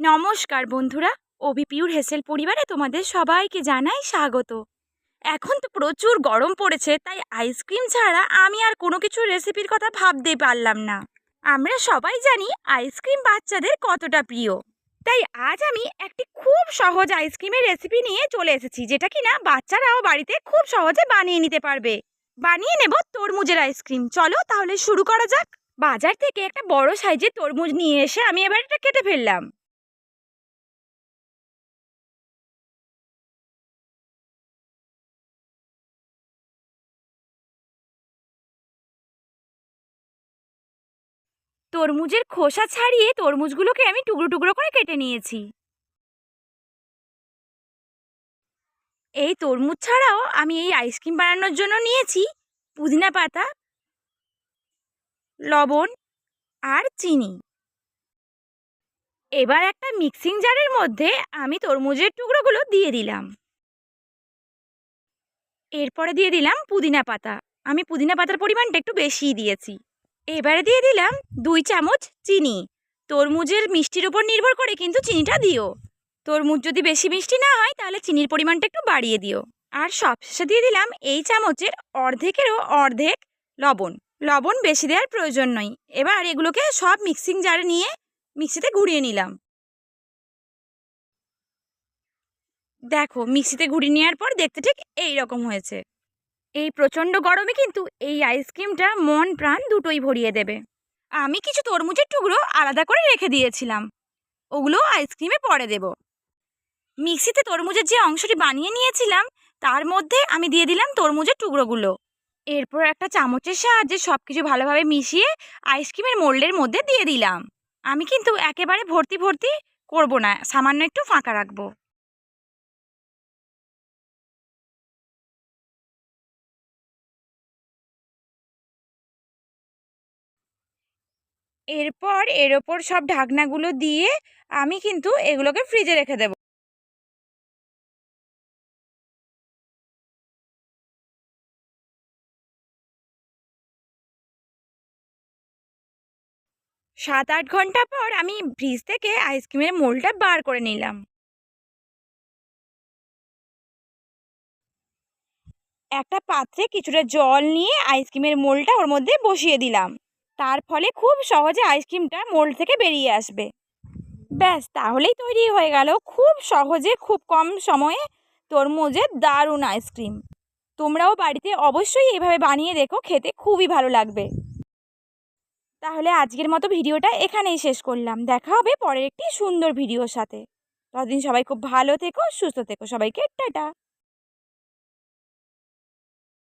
নমস্কার বন্ধুরা অভিপিউর হেসেল পরিবারে তোমাদের সবাইকে জানাই স্বাগত। এখন তো প্রচুর গরম পড়েছে, তাই আইসক্রিম ছাড়া আমি আর কোনো কিছু রেসিপির কথা ভাবতেই পারলাম না। আমরা সবাই জানি আইসক্রিম বাচ্চাদের কতটা প্রিয়। তাই আজ আমি একটি খুব সহজ আইসক্রিমের রেসিপি নিয়ে চলে এসেছি, যেটা কিনা বাচ্চারাও বাড়িতে খুব সহজে বানিয়ে নিতে পারবে। বানিয়ে নেব তরমুজের আইসক্রিম চলো তাহলে শুরু করা যাক। বাজার থেকে একটা বড় সাইজের তরমুজ নিয়ে এসে আমি এবার এটা কেটে ফেললাম। তরমুজের খোসা ছাড়িয়ে তরমুজগুলোকে আমি টুকরো টুকরো করে কেটে নিয়েছি। এই তরমুজ ছাড়াও আমি এই আইসক্রিম বানানোর জন্য নিয়েছি পুদিনা পাতা, লবণ আর চিনি। এবার একটা মিক্সিং জারের মধ্যে আমি তরমুজের টুকরোগুলো দিয়ে দিলাম। এরপরে দিয়ে দিলাম পুদিনা পাতা। আমি পুদিনা পাতার পরিমাণটা একটু বেশিই দিয়েছি। এবারে দিয়ে দিলাম দুই চামচ চিনি। তরমুজের মিষ্টির উপর নির্ভর করে কিন্তু চিনিটা দিও। তরমুজ যদি বেশি মিষ্টি না হয়, তাহলে চিনির পরিমাণটা একটু বাড়িয়ে দিও। আর সবশেষে দিয়ে দিলাম এই চামচের অর্ধেকেরও অর্ধেক লবণ। লবণ বেশি দেওয়ার প্রয়োজন নয়। এবার এগুলোকে সব মিক্সিং জারে নিয়ে মিক্সিতে ঘুরিয়ে নিলাম। দেখো, মিক্সিতে ঘুরিয়ে নেওয়ার পর দেখতে ঠিক এই রকম হয়েছে। এই প্রচণ্ড গরমে কিন্তু এই আইসক্রিমটা মন প্রাণ দুটোই ভরিয়ে দেবে। আমি কিছু তরমুজের টুকরো আলাদা করে রেখে দিয়েছিলাম। ওগুলো আইসক্রিমে পরে দেব। মিক্সিতে তরমুজের যে অংশটি বানিয়ে নিয়েছিলাম, তার মধ্যে আমি দিয়ে দিলাম তরমুজের টুকরোগুলো। এরপর একটা চামচের সাহায্যে সব কিছু ভালোভাবে মিশিয়ে আইসক্রিমের মোল্ডের মধ্যে দিয়ে দিলাম। আমি কিন্তু একেবারে ভর্তি ভর্তি করব না, সামান্য একটু ফাঁকা রাখব। এরপর এর ওপর সব ঢাকনাগুলো দিয়ে আমি কিন্তু এগুলোকে ফ্রিজে রেখে দেব। সাত আট ঘণ্টা পর আমি ফ্রিজ থেকে আইসক্রিমের মোলটা বার করে নিলাম। একটা পাত্রে কিছুটা জল নিয়ে আইসক্রিমের মোলটা ওর মধ্যে বসিয়ে দিলাম। তার ফলে খুব সহজে আইসক্রিমটা মোল্ড থেকে বেরিয়ে আসবে। ব্যাস, তাহলেই তৈরি হয়ে গেল খুব সহজে, খুব কম সময়ে তরমুজের দারুণ আইসক্রিম। তোমরাও বাড়িতে অবশ্যই এভাবে বানিয়ে দেখো, খেতে খুবই ভালো লাগবে। তাহলে আজকের মতো ভিডিওটা এখানেই শেষ করলাম। দেখা হবে পরের একটি সুন্দর ভিডিওর সাথে। ততদিন সবাই খুব ভালো থেকো, সুস্থ থেকো। সবাইকে টাটা।